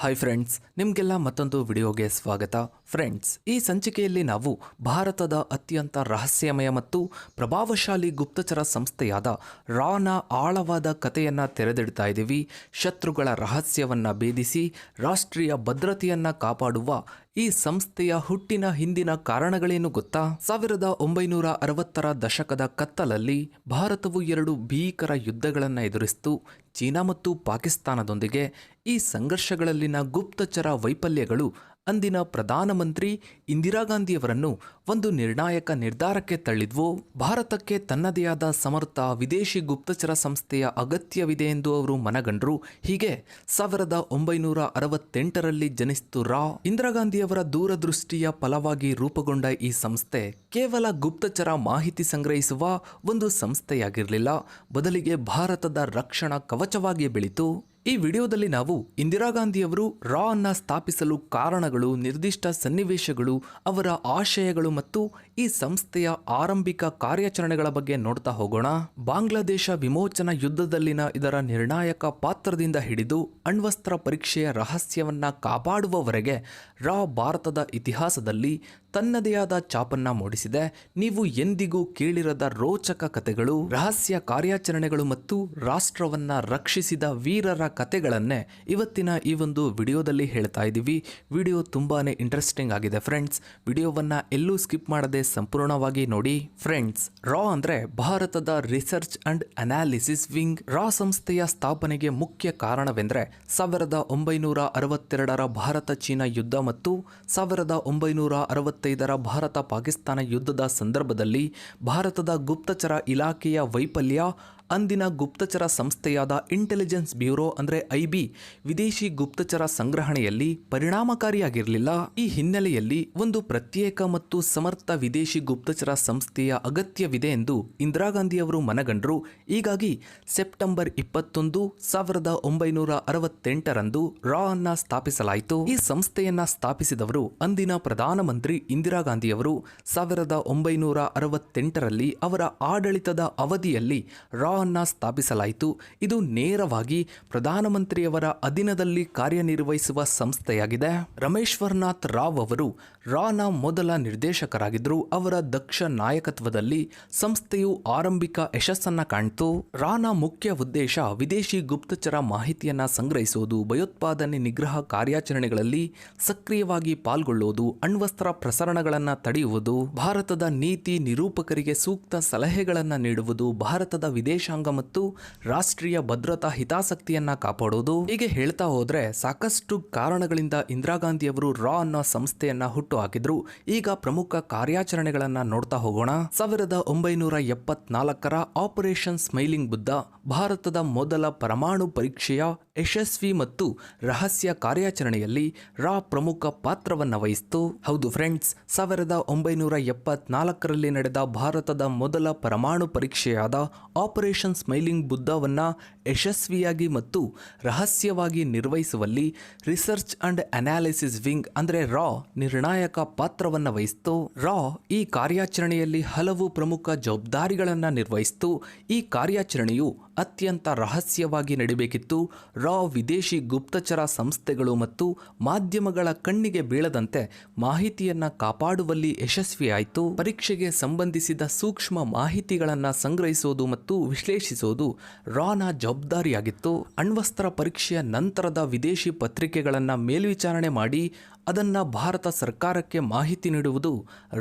Hi friends ನಿಮಗೆಲ್ಲ ಮತ್ತೊಂದು ವಿಡಿಯೋಗೆ ಸ್ವಾಗತ. ಫ್ರೆಂಡ್ಸ್ ಈ ಸಂಚಿಕೆಯಲ್ಲಿ ನಾವು ಭಾರತದ ಅತ್ಯಂತ ರಹಸ್ಯಮಯ ಮತ್ತು ಪ್ರಭಾವಶಾಲಿ ಗುಪ್ತಚರ ಸಂಸ್ಥೆಯಾದ ರಾನ ಆಳವಾದ ಕಥೆಯನ್ನು ತೆರೆದಿಡ್ತಾ ಇದ್ದೀವಿ. ಶತ್ರುಗಳ ರಹಸ್ಯವನ್ನು ಭೇದಿಸಿ, ರಾಷ್ಟ್ರೀಯ ಭದ್ರತೆಯನ್ನು ಕಾಪಾಡುವ ಈ ಸಂಸ್ಥೆಯ ಹುಟ್ಟಿನ ಹಿಂದಿನ ಕಾರಣಗಳೇನು ಗೊತ್ತಾ? ಸಾವಿರದ ಒಂಬೈನೂರ ಅರವತ್ತರ ದಶಕದ ಕತ್ತಲಲ್ಲಿ ಭಾರತವು ಎರಡು ಭೀಕರ ಯುದ್ಧಗಳನ್ನು ಎದುರಿಸಿತು. ಚೀನಾ ಮತ್ತು ಪಾಕಿಸ್ತಾನದೊಂದಿಗೆ ಈ ಸಂಘರ್ಷಗಳಲ್ಲಿನ ಗುಪ್ತಚರ ವೈಫಲ್ಯಗಳು ಅಂದಿನ ಪ್ರಧಾನಮಂತ್ರಿ ಇಂದಿರಾ ಗಾಂಧಿಯವರನ್ನು ಒಂದು ನಿರ್ಣಾಯಕ ನಿರ್ಧಾರಕ್ಕೆ ತಳ್ಳಿದ್ವು, ಭಾರತಕ್ಕೆ ತನ್ನದೇ ಆದ ಸಮರ್ಥ ವಿದೇಶಿ ಗುಪ್ತಚರ ಸಂಸ್ಥೆಯ ಅಗತ್ಯವಿದೆ ಎಂದು ಅವರು ಮನಗಂಡ್ರು. ಹೀಗೆ ಸಾವಿರದ ಒಂಬೈನೂರ ಅರವತ್ತೆಂಟರಲ್ಲಿ ಜನಿಸಿತು ರಾ. ಇಂದಿರಾ ಗಾಂಧಿಯವರ ದೂರದೃಷ್ಟಿಯ ಫಲವಾಗಿ ರೂಪುಗೊಂಡ ಈ ಸಂಸ್ಥೆ ಕೇವಲ ಗುಪ್ತಚರ ಮಾಹಿತಿ ಸಂಗ್ರಹಿಸುವ ಒಂದು ಸಂಸ್ಥೆಯಾಗಿರಲಿಲ್ಲ. ಬದಲಿಗೆ ಭಾರತದ ರಕ್ಷಣಾ ಕವಚವಾಗಿ ಬೆಳೀತು. ಈ ವಿಡಿಯೋದಲ್ಲಿ ನಾವು ಇಂದಿರಾ ಗಾಂಧಿಯವರು ರಾ ಅನ್ನ ಸ್ಥಾಪಿಸಲು ಕಾರಣಗಳು, ನಿರ್ದಿಷ್ಟ ಸನ್ನಿವೇಶಗಳು, ಅವರ ಆಶಯಗಳು ಮತ್ತು ಈ ಸಂಸ್ಥೆಯ ಆರಂಭಿಕ ಕಾರ್ಯಾಚರಣೆಗಳ ಬಗ್ಗೆ ನೋಡ್ತಾ ಹೋಗೋಣ. ಬಾಂಗ್ಲಾದೇಶ ವಿಮೋಚನಾ ಯುದ್ಧದಲ್ಲಿನ ಇದರ ನಿರ್ಣಾಯಕ ಪಾತ್ರದಿಂದ ಹಿಡಿದು ಅಣ್ವಸ್ತ್ರ ಪರೀಕ್ಷೆಯ ರಹಸ್ಯವನ್ನ ಕಾಪಾಡುವವರೆಗೆ ರಾ ಭಾರತದ ಇತಿಹಾಸದಲ್ಲಿ ತನ್ನದೇ ಆದ ಚಾಪನ್ನ ಮೂಡಿಸಿದೆ. ನೀವು ಎಂದಿಗೂ ಕೇಳಿರದ ರೋಚಕ ಕಥೆಗಳು ರಹಸ್ಯ ಕಾರ್ಯಾಚರಣೆಗಳು ಮತ್ತು ರಾಷ್ಟ್ರವನ್ನ ರಕ್ಷಿಸಿದ ವೀರರ ಕಥೆಗಳನ್ನೇ ಇವತ್ತಿನ ಈ ಒಂದು ವಿಡಿಯೋದಲ್ಲಿ ಹೇಳ್ತಾ ಇದ್ದೀವಿ. ವಿಡಿಯೋ ತುಂಬಾನೇ ಇಂಟ್ರೆಸ್ಟಿಂಗ್ ಆಗಿದೆ ಫ್ರೆಂಡ್ಸ್ ವಿಡಿಯೋವನ್ನ ಎಲ್ಲೂ ಸ್ಕಿಪ್ ಮಾಡದೆ ಸಂಪೂರ್ಣವಾಗಿ ನೋಡಿ. ಫ್ರೆಂಡ್ಸ್ ರಾ ಅಂದ್ರೆ ಭಾರತದ ರಿಸರ್ಚ್ ಅಂಡ್ ಅನಾಲಿಸಿಸ್ ವಿಂಗ್ ರಾ ಸಂಸ್ಥೆಯ ಸ್ಥಾಪನೆಗೆ ಮುಖ್ಯ ಕಾರಣವೆಂದ್ರೆ ಸಾವಿರದ ಒಂಬೈನೂರ ಅರವತ್ತೆರಡರ ಭಾರತ ಚೀನಾ ಯುದ್ಧ ಮತ್ತು ಸಾವಿರದ ಒಂಬೈನೂರ ಅರವತ್ತೈದರ ಭಾರತ ಪಾಕಿಸ್ತಾನ ಯುದ್ಧದ ಸಂದರ್ಭದಲ್ಲಿ ಭಾರತದ ಗುಪ್ತಚರ ಇಲಾಖೆಯ ವೈಫಲ್ಯ ಅಂದಿನ ಗುಪ್ತಚರ ಸಂಸ್ಥೆಯಾದ ಇಂಟೆಲಿಜೆನ್ಸ್ ಬ್ಯೂರೋ ಅಂದರೆ ಐಬಿ ವಿದೇಶಿ ಗುಪ್ತಚರ ಸಂಗ್ರಹಣೆಯಲ್ಲಿ ಪರಿಣಾಮಕಾರಿಯಾಗಿರಲಿಲ್ಲ. ಈ ಹಿನ್ನೆಲೆಯಲ್ಲಿ ಒಂದು ಪ್ರತ್ಯೇಕ ಮತ್ತು ಸಮರ್ಥ ವಿದೇಶಿ ಗುಪ್ತಚರ ಸಂಸ್ಥೆಯ ಅಗತ್ಯವಿದೆ ಎಂದು ಇಂದಿರಾ ಗಾಂಧಿಯವರು ಮನಗಂಡರು. ಹೀಗಾಗಿ ಸೆಪ್ಟೆಂಬರ್ ಇಪ್ಪತ್ತೊಂದು ಸಾವಿರದ ಒಂಬೈನೂರ ಅರವತ್ತೆಂಟರಂದು ರಾ ಅನ್ನ ಸ್ಥಾಪಿಸಲಾಯಿತು. ಈ ಸಂಸ್ಥೆಯನ್ನ ಸ್ಥಾಪಿಸಿದವರು ಅಂದಿನ ಪ್ರಧಾನಮಂತ್ರಿ ಇಂದಿರಾ ಗಾಂಧಿಯವರು ಸಾವಿರದ ಒಂಬೈನೂರ ಅರವತ್ತೆಂಟರಲ್ಲಿ ಅವರ ಆಡಳಿತದ ಅವಧಿಯಲ್ಲಿ ರಾ ಅನ್ನ ಸ್ಥಾಪಿಸಲಾಯಿತು. ಇದು ನೇರವಾಗಿ ಪ್ರಧಾನಮಂತ್ರಿಯವರ ಅಧೀನದಲ್ಲಿ ಕಾರ್ಯನಿರ್ವಹಿಸುವ ಸಂಸ್ಥೆಯಾಗಿದೆ. ರಮೇಶ್ವರ್ನಾಥ್ ರಾವ್ ಅವರು ರಾನ ಮೊದಲ ನಿರ್ದೇಶಕರಾಗಿದ್ದರು. ಅವರ ದಕ್ಷ ನಾಯಕತ್ವದಲ್ಲಿ ಸಂಸ್ಥೆಯು ಆರಂಭಿಕ ಯಶಸ್ಸನ್ನ ಕಾಣ್ತು. ರಾನ ಮುಖ್ಯ ಉದ್ದೇಶ ವಿದೇಶಿ ಗುಪ್ತಚರ ಮಾಹಿತಿಯನ್ನ ಸಂಗ್ರಹಿಸುವುದು, ಭಯೋತ್ಪಾದನೆ ನಿಗ್ರಹ ಕಾರ್ಯಾಚರಣೆಗಳಲ್ಲಿ ಸಕ್ರಿಯವಾಗಿ ಪಾಲ್ಗೊಳ್ಳುವುದು, ಅಣ್ವಸ್ತ್ರ ಪ್ರಸರಣಗಳನ್ನು ತಡೆಯುವುದು, ಭಾರತದ ನೀತಿ ನಿರೂಪಕರಿಗೆ ಸೂಕ್ತ ಸಲಹೆಗಳನ್ನು ನೀಡುವುದು, ಭಾರತದ ವಿದೇಶಾಂಗ ಮತ್ತು ರಾಷ್ಟ್ರೀಯ ಭದ್ರತಾ ಹಿತಾಸಕ್ತಿಯನ್ನ ಕಾಪಾಡುವುದು ಹೀಗೆ ಹೇಳ್ತಾ ಹೋದ್ರೆ ಸಾಕಷ್ಟು ಕಾರಣಗಳಿಂದ ಇಂದಿರಾ ಗಾಂಧಿ ಅವರು ರಾ ಅನ್ನೋ ಸಂಸ್ಥೆಯನ್ನ ಹುಟ್ಟು ಹಾಕಿದ್ರು. ಈಗ ಪ್ರಮುಖ ಕಾರ್ಯಾಚರಣೆಗಳನ್ನ ನೋಡ್ತಾ ಹೋಗೋಣ. ಸಾವಿರದ ಒಂಬೈನೂರ ಎಪ್ಪತ್ನಾಲ್ಕರ ಆಪರೇಷನ್ ಸ್ಮೈಲಿಂಗ್ ಬುದ್ಧ, ಭಾರತದ ಮೊದಲ ಪರಮಾಣು ಪರೀಕ್ಷೆಯ ಯಶಸ್ವಿ ಮತ್ತು ರಹಸ್ಯ ಕಾರ್ಯಾಚರಣೆಯಲ್ಲಿ ರಾ ಪ್ರಮುಖ ಪಾತ್ರವನ್ನ ವಹಿಸಿತು. ಹೌದು ಫ್ರೆಂಡ್ಸ್ ಸಾವಿರದ ಒಂಬೈನೂರ ಎಪ್ಪತ್ನಾಲ್ಕರಲ್ಲಿ ನಡೆದ ಭಾರತದ ಮೊದಲ ಪರಮಾಣು ಪರೀಕ್ಷೆಯಾದ ಆಪರೇಷನ್ ಸ್ಮೈಲಿಂಗ್ ಬುದ್ಧವನ್ನ ಯಶಸ್ವಿಯಾಗಿ ಮತ್ತು ರಹಸ್ಯವಾಗಿ ನಿರ್ವಹಿಸುವಲ್ಲಿ ರಿಸರ್ಚ್ ಅಂಡ್ ಅನಾಲಿಸಿಸ್ ವಿಂಗ್ ಅಂದರೆ ರಾ ನಿರ್ಣಾಯಕ ಪಾತ್ರವನ್ನು ವಹಿಸಿತು. ರಾ ಈ ಕಾರ್ಯಾಚರಣೆಯಲ್ಲಿ ಹಲವು ಪ್ರಮುಖ ಜವಾಬ್ದಾರಿಗಳನ್ನು ನಿರ್ವಹಿಸಿತು. ಈ ಕಾರ್ಯಾಚರಣೆಯು ಅತ್ಯಂತ ರಹಸ್ಯವಾಗಿ ನಡೆಯಬೇಕಿತ್ತು ರಾ ವಿದೇಶಿ ಗುಪ್ತಚರ ಸಂಸ್ಥೆಗಳು ಮತ್ತು ಮಾಧ್ಯಮಗಳ ಕಣ್ಣಿಗೆ ಬೀಳದಂತೆ ಮಾಹಿತಿಯನ್ನು ಕಾಪಾಡುವಲ್ಲಿ ಯಶಸ್ವಿಯಾಯಿತು. ಪರೀಕ್ಷೆಗೆ ಸಂಬಂಧಿಸಿದ ಸೂಕ್ಷ್ಮ ಮಾಹಿತಿಗಳನ್ನು ಸಂಗ್ರಹಿಸೋದು ಮತ್ತು ವಿಶ್ಲೇಷಿಸೋದು ರಾನ ಜವಾಬ್ದಾರಿಯಾಗಿತ್ತು. ಅಣ್ವಸ್ತ್ರ ಪರೀಕ್ಷೆಯ ನಂತರದ ವಿದೇಶಿ ಪತ್ರಿಕೆಗಳನ್ನು ಮೇಲ್ವಿಚಾರಣೆ ಮಾಡಿ ಅದನ್ನ ಭಾರತ ಸರ್ಕಾರಕ್ಕೆ ಮಾಹಿತಿ ನೀಡುವುದು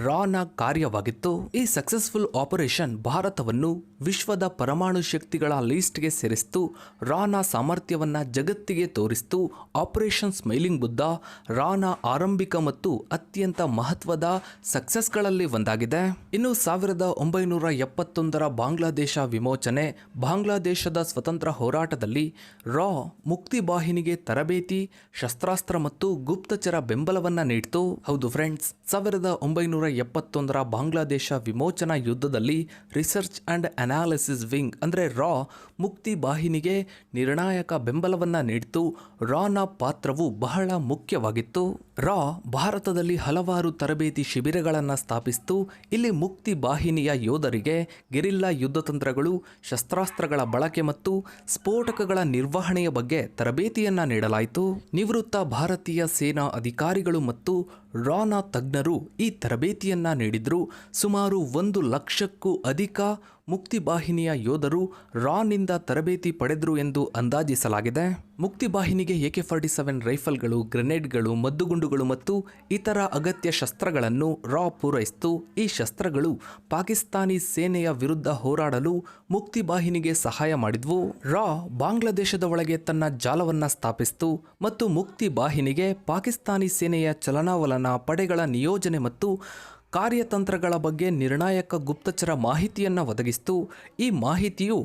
ರಾನ ಕಾರ್ಯವಾಗಿತ್ತು. ಈ ಸಕ್ಸಸ್ಫುಲ್ ಆಪರೇಷನ್ ಭಾರತವನ್ನು ವಿಶ್ವದ ಪರಮಾಣು ಶಕ್ತಿಗಳ ಲೀಸ್ಟ್ಗೆ ಸೇರಿಸಿತು. ರಾನ ಸಾಮರ್ಥ್ಯವನ್ನ ಜಗತ್ತಿಗೆ ತೋರಿಸಿತು. ಆಪರೇಷನ್ ಸ್ಮೈಲಿಂಗ್ ಬುದ್ಧ ರಾನ ಆರಂಭಿಕ ಮತ್ತು ಅತ್ಯಂತ ಮಹತ್ವದ ಸಕ್ಸಸ್ಗಳಲ್ಲಿ ಒಂದಾಗಿದೆ. ಇನ್ನು ಸಾವಿರದ ಒಂಬೈನೂರ ಎಪ್ಪತ್ತೊಂದರ ಬಾಂಗ್ಲಾದೇಶ ವಿಮೋಚನೆ, ಬಾಂಗ್ಲಾದೇಶದ ಸ್ವತಂತ್ರ ಹೋರಾಟದಲ್ಲಿ ರಾ ಮುಕ್ತಿ ಬಾಹಿನಿಗೆ ತರಬೇತಿ, ಶಸ್ತ್ರಾಸ್ತ್ರ ಮತ್ತು ಗುಪ್ತಚರ ಬೆಂಬಲವನ್ನ ನೀಡಿತು. ಹೌದು ಫ್ರೆಂಡ್ಸ್ ಸಾವಿರದ ಒಂಬೈನೂರ ಎಪ್ಪತ್ತೊಂದರ ಬಾಂಗ್ಲಾದೇಶ ವಿಮೋಚನಾ ಯುದ್ಧದಲ್ಲಿ ರಿಸರ್ಚ್ ಅಂಡ್ ಅನಾಲಿಸಿಸ್ ವಿಂಗ್ ಅಂದ್ರೆ ರಾ ಮುಕ್ತಿ ಬಾಹಿನಿಗೆ ನಿರ್ಣಾಯಕ ಬೆಂಬಲವನ್ನ ನೀಡಿತು. ರಾನ ಪಾತ್ರವು ಬಹಳ ಮುಖ್ಯವಾಗಿತ್ತು. ರಾ ಭಾರತದಲ್ಲಿ ಹಲವಾರು ತರಬೇತಿ ಶಿಬಿರಗಳನ್ನು ಸ್ಥಾಪಿಸಿತು. ಇಲ್ಲಿ ಮುಕ್ತಿ ಬಾಹಿನಿಯ ಯೋಧರಿಗೆ ಗೆರಿಲ್ಲಾ ಯುದ್ಧತಂತ್ರಗಳು ಶಸ್ತ್ರಾಸ್ತ್ರಗಳ ಬಳಕೆ ಮತ್ತು ಸ್ಫೋಟಕಗಳ ನಿರ್ವಹಣೆಯ ಬಗ್ಗೆ ತರಬೇತಿಯನ್ನ ನೀಡಲಾಯಿತು. ನಿವೃತ್ತ ಭಾರತೀಯ ಸೇನಾ ಅಧಿಕಾರಿಗಳು ಮತ್ತು ರಾನ ತಜ್ಞರು ಈ ತರಬೇತಿಯನ್ನ ನೀಡಿದ್ರು. ಸುಮಾರು ಒಂದು ಲಕ್ಷಕ್ಕೂ ಅಧಿಕ ಮುಕ್ತಿಬಾಹಿನಿಯ ಯೋಧರು ರಾನಿಂದ ತರಬೇತಿ ಪಡೆದರು ಎಂದು ಅಂದಾಜಿಸಲಾಗಿದೆ. ಮುಕ್ತಿಬಾಹಿನಿಗೆ ಕೆ ಫಾರ್ಟಿ ಸೆವೆನ್ ರೈಫಲ್ಗಳು, ಗ್ರೆನೇಡ್ಗಳು, ಮದ್ದುಗುಂಡುಗಳು ಮತ್ತು ಇತರ ಅಗತ್ಯ ಶಸ್ತ್ರಗಳನ್ನು ರಾ ಪೂರೈಸಿತು. ಈ ಶಸ್ತ್ರಗಳು ಪಾಕಿಸ್ತಾನಿ ಸೇನೆಯ ವಿರುದ್ಧ ಹೋರಾಡಲು ಮುಕ್ತಿಬಾಹಿನಿಗೆ ಸಹಾಯ ಮಾಡಿದ್ವು. ರಾ ಬಾಂಗ್ಲಾದೇಶದ ಒಳಗೆ ತನ್ನ ಜಾಲವನ್ನ ಸ್ಥಾಪಿಸಿತು ಮತ್ತು ಮುಕ್ತಿ ಬಾಹಿನಿಗೆ ಪಾಕಿಸ್ತಾನಿ ಸೇನೆಯ ಚಲನಾವಲನ, ಪಡೆಗಳ ನಿಯೋಜನೆ ಮತ್ತು ಕಾರ್ಯತಂತ್ರಗಳ ಬಗ್ಗೆ ನಿರ್ಣಾಯಕ ಗುಪ್ತಚರ ಮಾಹಿತಿಯನ್ನು ಒದಗಿಸಿತು. ಈ ಮಾಹಿತಿಯು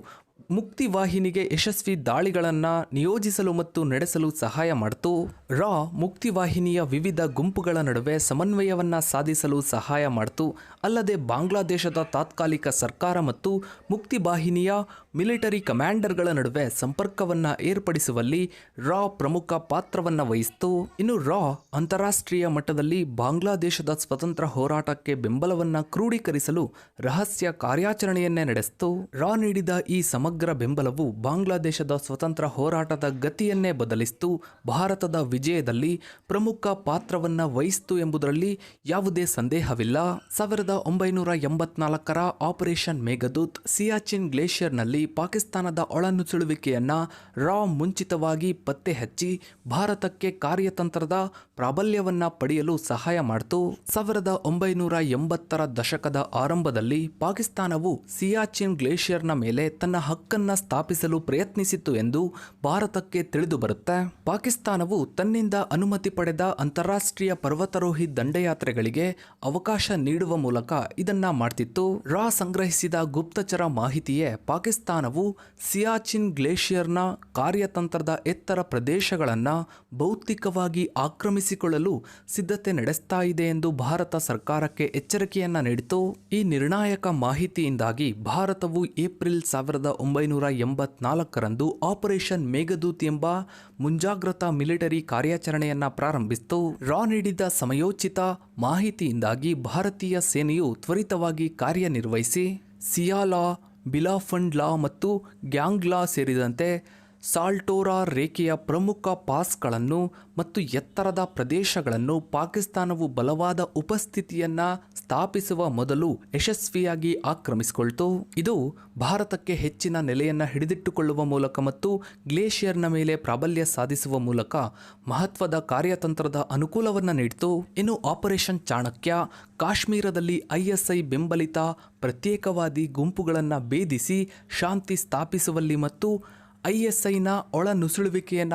ಮುಕ್ತಿವಾಹಿನಿಗೆ ಯಶಸ್ವಿ ದಾಳಿಗಳನ್ನು ನಿಯೋಜಿಸಲು ಮತ್ತು ನಡೆಸಲು ಸಹಾಯ ಮಾಡಿತು. ರಾ ಮುಕ್ತಿವಾಹಿನಿಯ ವಿವಿಧ ಗುಂಪುಗಳ ನಡುವೆ ಸಮನ್ವಯವನ್ನ ಸಾಧಿಸಲು ಸಹಾಯ ಮಾಡಿತು. ಅಲ್ಲದೆ ಬಾಂಗ್ಲಾದೇಶದ ತಾತ್ಕಾಲಿಕ ಸರ್ಕಾರ ಮತ್ತು ಮುಕ್ತಿ ಬಾಹಿನಿಯ ಮಿಲಿಟರಿ ಕಮಾಂಡರ್ಗಳ ನಡುವೆ ಸಂಪರ್ಕವನ್ನು ಏರ್ಪಡಿಸುವಲ್ಲಿ ರಾ ಪ್ರಮುಖ ಪಾತ್ರವನ್ನು ವಹಿಸಿತು. ಇನ್ನು ರಾ ಅಂತಾರಾಷ್ಟ್ರೀಯ ಮಟ್ಟದಲ್ಲಿ ಬಾಂಗ್ಲಾದೇಶದ ಸ್ವತಂತ್ರ ಹೋರಾಟಕ್ಕೆ ಬೆಂಬಲವನ್ನು ಕ್ರೋಢೀಕರಿಸಲು ರಹಸ್ಯ ಕಾರ್ಯಾಚರಣೆಯನ್ನೇ ನಡೆಸಿತು. ರಾ ನೀಡಿದ ಈ ಸಮಗ್ರ ಬೆಂಬಲವು ಬಾಂಗ್ಲಾದೇಶದ ಸ್ವತಂತ್ರ ಹೋರಾಟದ ಗತಿಯನ್ನೇ ಬದಲಿಸಿತು. ಭಾರತದ ವಿಜಯದಲ್ಲಿ ಪ್ರಮುಖ ಪಾತ್ರವನ್ನು ವಹಿಸಿತು ಎಂಬುದರಲ್ಲಿ ಯಾವುದೇ ಸಂದೇಹವಿಲ್ಲ. ಸಾವಿರದ ಒಂಬೈನೂರ ಎಂಬತ್ನಾಲ್ಕರ ಆಪರೇಷನ್ ಮೇಘದೂತ್ ಸಿಯಾಚಿನ್ ಗ್ಲೇಷಿಯರ್ನಲ್ಲಿ ಪಾಕಿಸ್ತಾನದ ಒಳನುಸುಳುವಿಕೆಯನ್ನು ರಾ ಮುಂಚಿತವಾಗಿ ಪತ್ತೆ ಹಚ್ಚಿ ಭಾರತಕ್ಕೆ ಕಾರ್ಯತಂತ್ರದ ಪ್ರಾಬಲ್ಯವನ್ನ ಪಡೆಯಲು ಸಹಾಯ ಮಾಡಿತು. ಸಾವಿರದ ಒಂಬೈನೂರ ಎಂಬತ್ತರ ದಶಕದ ಆರಂಭದಲ್ಲಿ ಪಾಕಿಸ್ತಾನವು ಸಿಯಾಚಿನ್ ಗ್ಲೇಷಿಯರ್ನ ಮೇಲೆ ತನ್ನ ಹಕ್ಕನ್ನ ಸ್ಥಾಪಿಸಲು ಪ್ರಯತ್ನಿಸಿತ್ತು ಎಂದು ಭಾರತಕ್ಕೆ ತಿಳಿದುಬರುತ್ತೆ ಪಾಕಿಸ್ತಾನವು ತನ್ನಿಂದ ಅನುಮತಿ ಪಡೆದ ಅಂತಾರಾಷ್ಟ್ರೀಯ ಪರ್ವತಾರೋಹಿ ದಂಡಯಾತ್ರೆಗಳಿಗೆ ಅವಕಾಶ ನೀಡುವ ಮೂಲಕ ಇದನ್ನ ಮಾಡ್ತಿತ್ತು. ರಾ ಸಂಗ್ರಹಿಸಿದ ಗುಪ್ತಚರ ಮಾಹಿತಿಯೇ ಪಾಕಿಸ್ತಾನವು ಸಿಯಾಚಿನ್ ಗ್ಲೇಷಿಯರ್ನ ಕಾರ್ಯತಂತ್ರದ ಎತ್ತರ ಪ್ರದೇಶಗಳನ್ನ ಭೌತಿಕವಾಗಿ ಆಕ್ರಮಿಸಿಕೊಳ್ಳಲು ಸಿದ್ಧತೆ ನಡೆಸ್ತಾ ಇದೆ ಎಂದು ಭಾರತ ಸರ್ಕಾರಕ್ಕೆ ಎಚ್ಚರಿಕೆಯನ್ನ ನೀಡಿತು ಈ ನಿರ್ಣಾಯಕ ಮಾಹಿತಿಯಿಂದಾಗಿ ಭಾರತವು ಏಪ್ರಿಲ್ ಸಾವಿರದ ಒಂಬೈನೂರ ಎಂಬತ್ನಾಲ್ಕರಂದು ಆಪರೇಷನ್ ಮೇಘದೂತ್ ಎಂಬ ಮುಂಜಾಗ್ರತಾ ಮಿಲಿಟರಿ ಕಾರ್ಯಾಚರಣೆಯನ್ನ ಪ್ರಾರಂಭಿಸಿತು ರಾ ನೀಡಿದ ಸಮಯೋಚಿತ ಮಾಹಿತಿಯಿಂದಾಗಿ ಭಾರತೀಯ ಸೇನೆಯು ತ್ವರಿತವಾಗಿ ಕಾರ್ಯನಿರ್ವಹಿಸಿ ಸಿಯಾಲಾ ಬಿಲಾಫಂಡ್ಲಾ ಮತ್ತು ಗ್ಯಾಂಗ್ಲಾ ಸೇರಿದಂತೆ ಸಾಲ್ಟೋರಾ ರೇಖೆಯ ಪ್ರಮುಖ ಪಾಸ್ಗಳನ್ನು ಮತ್ತು ಎತ್ತರದ ಪ್ರದೇಶಗಳನ್ನು ಪಾಕಿಸ್ತಾನವು ಬಲವಾದ ಉಪಸ್ಥಿತಿಯನ್ನ ಸ್ಥಾಪಿಸುವ ಮೊದಲು ಯಶಸ್ವಿಯಾಗಿ ಆಕ್ರಮಿಸಿಕೊಳ್ತು. ಇದು ಭಾರತಕ್ಕೆ ಹೆಚ್ಚಿನ ನೆಲೆಯನ್ನು ಹಿಡಿದಿಟ್ಟುಕೊಳ್ಳುವ ಮೂಲಕ ಮತ್ತು ಗ್ಲೇಷಿಯರ್ನ ಮೇಲೆ ಪ್ರಾಬಲ್ಯ ಸಾಧಿಸುವ ಮೂಲಕ ಮಹತ್ವದ ಕಾರ್ಯತಂತ್ರದ ಅನುಕೂಲವನ್ನು ನೀಡಿತು. ಇನ್ನು ಆಪರೇಷನ್ ಚಾಣಕ್ಯ ಕಾಶ್ಮೀರದಲ್ಲಿ ಐಎಸ್ಐ ಬೆಂಬಲಿತ ಪ್ರತ್ಯೇಕವಾದಿ ಗುಂಪುಗಳನ್ನು ಭೇದಿಸಿ ಶಾಂತಿ ಸ್ಥಾಪಿಸುವಲ್ಲಿ ಮತ್ತು ಐಎಸ್ಐನ ಒಳ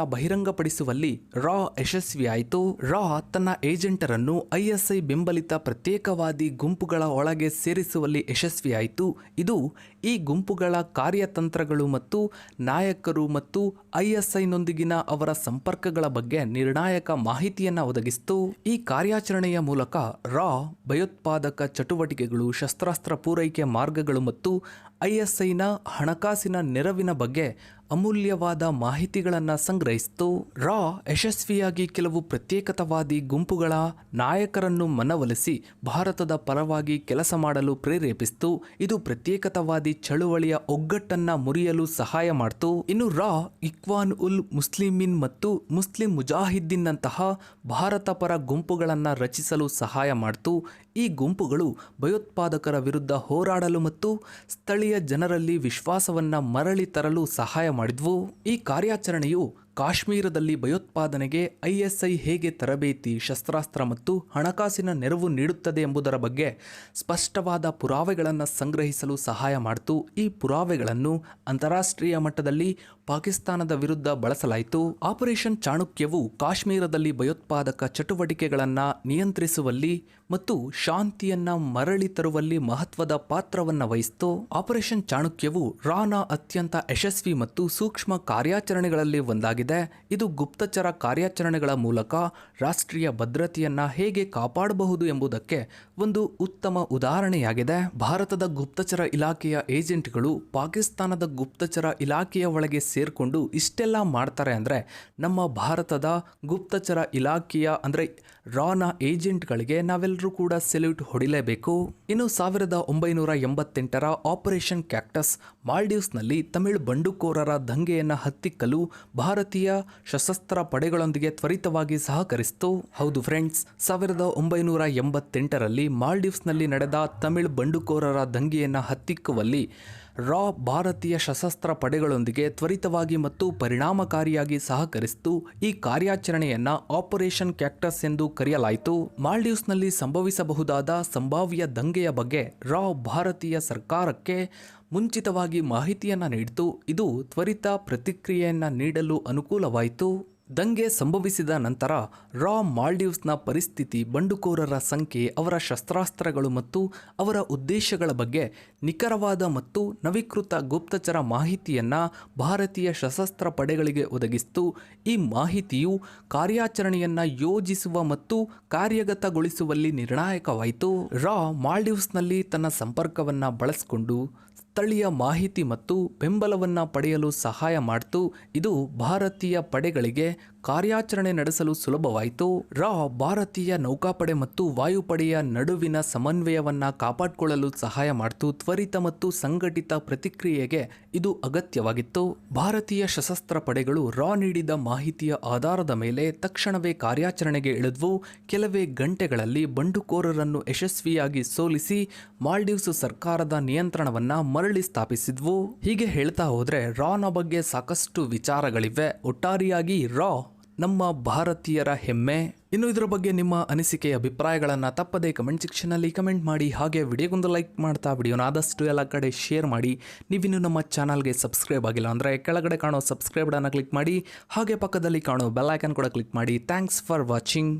ಬಹಿರಂಗಪಡಿಸುವಲ್ಲಿ ರಾ ಯಶಸ್ವಿಯಾಯಿತು. ರಾ ತನ್ನ ಏಜೆಂಟರನ್ನು ಐಎಸ್ಐ ಬೆಂಬಲಿತ ಪ್ರತ್ಯೇಕವಾದಿ ಗುಂಪುಗಳ ಒಳಗೆ ಸೇರಿಸುವಲ್ಲಿ ಯಶಸ್ವಿಯಾಯಿತು. ಇದು ಈ ಗುಂಪುಗಳ ಕಾರ್ಯತಂತ್ರಗಳು ಮತ್ತು ನಾಯಕರು ಮತ್ತು ಐಎಸ್ಐನೊಂದಿಗಿನ ಅವರ ಸಂಪರ್ಕಗಳ ಬಗ್ಗೆ ನಿರ್ಣಾಯಕ ಮಾಹಿತಿಯನ್ನು ಒದಗಿಸಿತು. ಈ ಕಾರ್ಯಾಚರಣೆಯ ಮೂಲಕ ರಾ ಭಯೋತ್ಪಾದಕ ಚಟುವಟಿಕೆಗಳು, ಶಸ್ತ್ರಾಸ್ತ್ರ ಪೂರೈಕೆ ಮಾರ್ಗಗಳು ಮತ್ತು ಐಎಸ್ಐನ ಹಣಕಾಸಿನ ನೆರವಿನ ಬಗ್ಗೆ ಅಮೂಲ್ಯವಾದ ಮಾಹಿತಿಗಳನ್ನು ಸಂಗ್ರಹಿಸಿತು. ರಾ ಯಶಸ್ವಿಯಾಗಿ ಕೆಲವು ಪ್ರತ್ಯೇಕತಾವಾದಿ ಗುಂಪುಗಳ ನಾಯಕರನ್ನು ಮನವೊಲಿಸಿ ಭಾರತದ ಪರವಾಗಿ ಕೆಲಸ ಮಾಡಲು ಪ್ರೇರೇಪಿಸಿತು. ಇದು ಪ್ರತ್ಯೇಕತಾವಾದಿ ಚಳುವಳಿಯ ಒಗ್ಗಟ್ಟನ್ನು ಮುರಿಯಲು ಸಹಾಯ ಮಾಡಿತು. ಇನ್ನು ರಾ ಇಕ್ವಾನ್ ಉಲ್ ಮುಸ್ಲಿಮಿನ್ ಮತ್ತು ಮುಸ್ಲಿಂ ಮುಜಾಹಿದ್ದೀನ್ನಂತಹ ಭಾರತ ಪರ ಗುಂಪುಗಳನ್ನು ರಚಿಸಲು ಸಹಾಯ ಮಾಡಿತು. ಈ ಗುಂಪುಗಳು ಭಯೋತ್ಪಾದಕರ ವಿರುದ್ಧ ಹೋರಾಡಲು ಮತ್ತು ಸ್ಥಳೀಯ ಜನರಲ್ಲಿ ವಿಶ್ವಾಸವನ್ನು ಮರಳಿ ತರಲು ಸಹಾಯ ಮಾಡಿದ್ವು. ಈ ಕಾರ್ಯಾಚರಣೆಯು ಕಾಶ್ಮೀರದಲ್ಲಿ ಭಯೋತ್ಪಾದನೆಗೆ ಐಎಸ್ಐ ಹೇಗೆ ತರಬೇತಿ, ಶಸ್ತ್ರಾಸ್ತ್ರ ಮತ್ತು ಹಣಕಾಸಿನ ನೆರವು ನೀಡುತ್ತದೆ ಎಂಬುದರ ಬಗ್ಗೆ ಸ್ಪಷ್ಟವಾದ ಪುರಾವೆಗಳನ್ನು ಸಂಗ್ರಹಿಸಲು ಸಹಾಯ ಮಾಡಿತು. ಈ ಪುರಾವೆಗಳನ್ನು ಅಂತಾರಾಷ್ಟ್ರೀಯ ಮಟ್ಟದಲ್ಲಿ ಪಾಕಿಸ್ತಾನದ ವಿರುದ್ಧ ಬಳಸಲಾಯಿತು. ಆಪರೇಷನ್ ಚಾಣಕ್ಯವು ಕಾಶ್ಮೀರದಲ್ಲಿ ಭಯೋತ್ಪಾದಕ ಚಟುವಟಿಕೆಗಳನ್ನು ನಿಯಂತ್ರಿಸುವಲ್ಲಿ ಮತ್ತು ಶಾಂತಿಯನ್ನು ಮರಳಿ ತರುವಲ್ಲಿ ಮಹತ್ವದ ಪಾತ್ರವನ್ನು ವಹಿಸಿತು. ಆಪರೇಷನ್ ಚಾಣಕ್ಯವು ರಾನ ಅತ್ಯಂತ ಯಶಸ್ವಿ ಮತ್ತು ಸೂಕ್ಷ್ಮ ಕಾರ್ಯಾಚರಣೆಗಳಲ್ಲಿ ಒಂದಾಗಿದೆ. ಇದು. ಗುಪ್ತಚರ ಕಾರ್ಯಾಚರಣೆಗಳ ಮೂಲಕ ರಾಷ್ಟ್ರೀಯ ಭದ್ರತೆಯನ್ನು ಹೇಗೆ ಕಾಪಾಡಬಹುದು ಎಂಬುದಕ್ಕೆ ಒಂದು ಉತ್ತಮ ಉದಾಹರಣೆಯಾಗಿದೆ. ಭಾರತದ ಗುಪ್ತಚರ ಇಲಾಖೆಯ ಏಜೆಂಟ್ಗಳು ಪಾಕಿಸ್ತಾನದ ಗುಪ್ತಚರ ಇಲಾಖೆಯ ಒಳಗೆ ಸೇರಿಕೊಂಡು ಇಷ್ಟೆಲ್ಲ ಮಾಡ್ತಾರೆ ಅಂದರೆ ನಮ್ಮ ಭಾರತದ ಗುಪ್ತಚರ ಇಲಾಖೆಯ ಅಂದರೆ ರಾನ ಏಜೆಂಟ್ಗಳಿಗೆ ನಾವೆಲ್ಲರೂ ಕೂಡ ಸೆಲ್ಯೂಟ್ ಹೊಡಿಲೇಬೇಕು. ಇನ್ನು ಸಾವಿರದ ಒಂಬೈನೂರ ಎಂಬತ್ತೆಂಟರ ಆಪರೇಷನ್ ಕ್ಯಾಕ್ಟಸ್ ಮಾಲ್ಡೀವ್ಸ್ನಲ್ಲಿ ತಮಿಳು ಬಂಡುಕೋರರ ದಂಗೆಯನ್ನು ಹತ್ತಿಕ್ಕಲು ಭಾರತೀಯ ಸಶಸ್ತ್ರ ಪಡೆಗಳೊಂದಿಗೆ ತ್ವರಿತವಾಗಿ ಸಹಕರಿಸಿತು. ಹೌದು ಫ್ರೆಂಡ್ಸ್, ಸಾವಿರದ ಒಂಬೈನೂರ ಎಂಬತ್ತೆಂಟರಲ್ಲಿ ಮಾಲ್ಡೀವ್ಸ್ನಲ್ಲಿ ನಡೆದ ತಮಿಳು ಬಂಡುಕೋರರ ದಂಗೆಯನ್ನು ಹತ್ತಿಕ್ಕುವಲ್ಲಿ ರಾ ಭಾರತೀಯ ಸಶಸ್ತ್ರ ಪಡೆಗಳೊಂದಿಗೆ ತ್ವರಿತವಾಗಿ ಮತ್ತು ಪರಿಣಾಮಕಾರಿಯಾಗಿ ಸಹಕರಿಸಿತು. ಈ ಕಾರ್ಯಾಚರಣೆಯನ್ನ ಆಪರೇಷನ್ ಕ್ಯಾಕ್ಟಸ್ ಎಂದು ಕರೆಯಲಾಯಿತು. ಮಾಲ್ಡೀವ್ಸ್ನಲ್ಲಿ ಸಂಭವಿಸಬಹುದಾದ ಸಂಭಾವ್ಯ ದಂಗೆಯ ಬಗ್ಗೆ ರಾ ಭಾರತೀಯ ಸರ್ಕಾರಕ್ಕೆ ಮುಂಚಿತವಾಗಿ ಮಾಹಿತಿಯನ್ನು ನೀಡಿತು. ಇದು ತ್ವರಿತ ಪ್ರತಿಕ್ರಿಯೆಯನ್ನು ನೀಡಲು ಅನುಕೂಲವಾಯಿತು. ದಂಗೆ ಸಂಭವಿಸಿದ ನಂತರ ರಾ ಮಾಲ್ಡೀವ್ಸ್ನ ಪರಿಸ್ಥಿತಿ ಬಂಡುಕೋರರ ಸಂಖ್ಯೆ, ಅವರ ಶಸ್ತ್ರಾಸ್ತ್ರಗಳು ಮತ್ತು ಅವರ ಉದ್ದೇಶಗಳ ಬಗ್ಗೆ ನಿಖರವಾದ ಮತ್ತು ನವೀಕೃತ ಗುಪ್ತಚರ ಮಾಹಿತಿಯನ್ನು ಭಾರತೀಯ ಸಶಸ್ತ್ರ ಪಡೆಗಳಿಗೆ ಒದಗಿಸಿತು. ಈ ಮಾಹಿತಿಯು ಕಾರ್ಯಾಚರಣೆಯನ್ನು ಯೋಜಿಸುವ ಮತ್ತು ಕಾರ್ಯಗತಗೊಳಿಸುವಲ್ಲಿ ನಿರ್ಣಾಯಕವಾಯಿತು. ರಾ ಮಾಲ್ಡೀವ್ಸ್ನಲ್ಲಿ ತನ್ನ ಸಂಪರ್ಕವನ್ನು ಬಳಸಿಕೊಂಡು ಸ್ಥಳೀಯ ಮಾಹಿತಿ ಮತ್ತು ಬೆಂಬಲವನ್ನು ಪಡೆಯಲು ಸಹಾಯ ಮಾಡ್ತು. ಇದು ಭಾರತೀಯ ಪಡೆಗಳಿಗೆ ಕಾರ್ಯಾಚರಣೆ ನಡೆಸಲು ಸುಲಭವಾಯಿತು. ರಾ, ಭಾರತೀಯ ನೌಕಾಪಡೆ ಮತ್ತು ವಾಯುಪಡೆಯ ನಡುವಿನ ಸಮನ್ವಯವನ್ನ ಕಾಪಾಡಿಕೊಳ್ಳಲು ಸಹಾಯ ಮಾಡಿತು. ತ್ವರಿತ ಮತ್ತು ಸಂಘಟಿತ ಪ್ರತಿಕ್ರಿಯೆಗೆ ಇದು ಅಗತ್ಯವಾಗಿತ್ತು. ಭಾರತೀಯ ಸಶಸ್ತ್ರ ಪಡೆಗಳು ರಾ ನೀಡಿದ ಮಾಹಿತಿಯ ಆಧಾರದ ಮೇಲೆ ತಕ್ಷಣವೇ ಕಾರ್ಯಾಚರಣೆಗೆ ಇಳಿದ್ವು. ಕೆಲವೇ ಗಂಟೆಗಳಲ್ಲಿ ಬಂಡುಕೋರರನ್ನು ಯಶಸ್ವಿಯಾಗಿ ಸೋಲಿಸಿ ಮಾಲ್ಡೀವ್ಸ್ ಸರ್ಕಾರದ ನಿಯಂತ್ರಣವನ್ನ ಮರಳಿ ಸ್ಥಾಪಿಸಿದ್ವು. ಹೀಗೆ ಹೇಳ್ತಾ ಹೋದರೆ, ರಾನ ಬಗ್ಗೆ ಸಾಕಷ್ಟು ವಿಚಾರಗಳಿವೆ. ಒಟ್ಟಾರೆಯಾಗಿ ರಾ ನಮ್ಮ ಭಾರತೀಯರ ಹೆಮ್ಮೆ. ಇನ್ನು ಇದರ ಬಗ್ಗೆ ನಿಮ್ಮ ಅನಿಸಿಕೆ, ಅಭಿಪ್ರಾಯಗಳನ್ನು ತಪ್ಪದೆ ಕಮೆಂಟ್ ಸೆಕ್ಷನಲ್ಲಿ ಕಮೆಂಟ್ ಮಾಡಿ. ಹಾಗೆ ವಿಡಿಯೋಗೊಂದು ಲೈಕ್ ಮಾಡ್ತಾ ವಿಡಿಯೋನ ಆದಷ್ಟು ಎಲ್ಲ ಕಡೆ ಶೇರ್ ಮಾಡಿ. ನೀವಿನ್ನು ನಮ್ಮ ಚಾನಲ್ಗೆ ಸಬ್ಸ್ಕ್ರೈಬ್ ಆಗಿಲ್ಲ ಅಂದರೆ ಕೆಳಗಡೆ ಕಾಣೋ ಸಬ್ಸ್ಕ್ರೈಬ್ ಅನ್ನು ಕ್ಲಿಕ್ ಮಾಡಿ. ಹಾಗೆ ಪಕ್ಕದಲ್ಲಿ ಕಾಣೋ ಬೆಲ್ ಐಕನ್ ಕೂಡ ಕ್ಲಿಕ್ ಮಾಡಿ. Thanks for watching.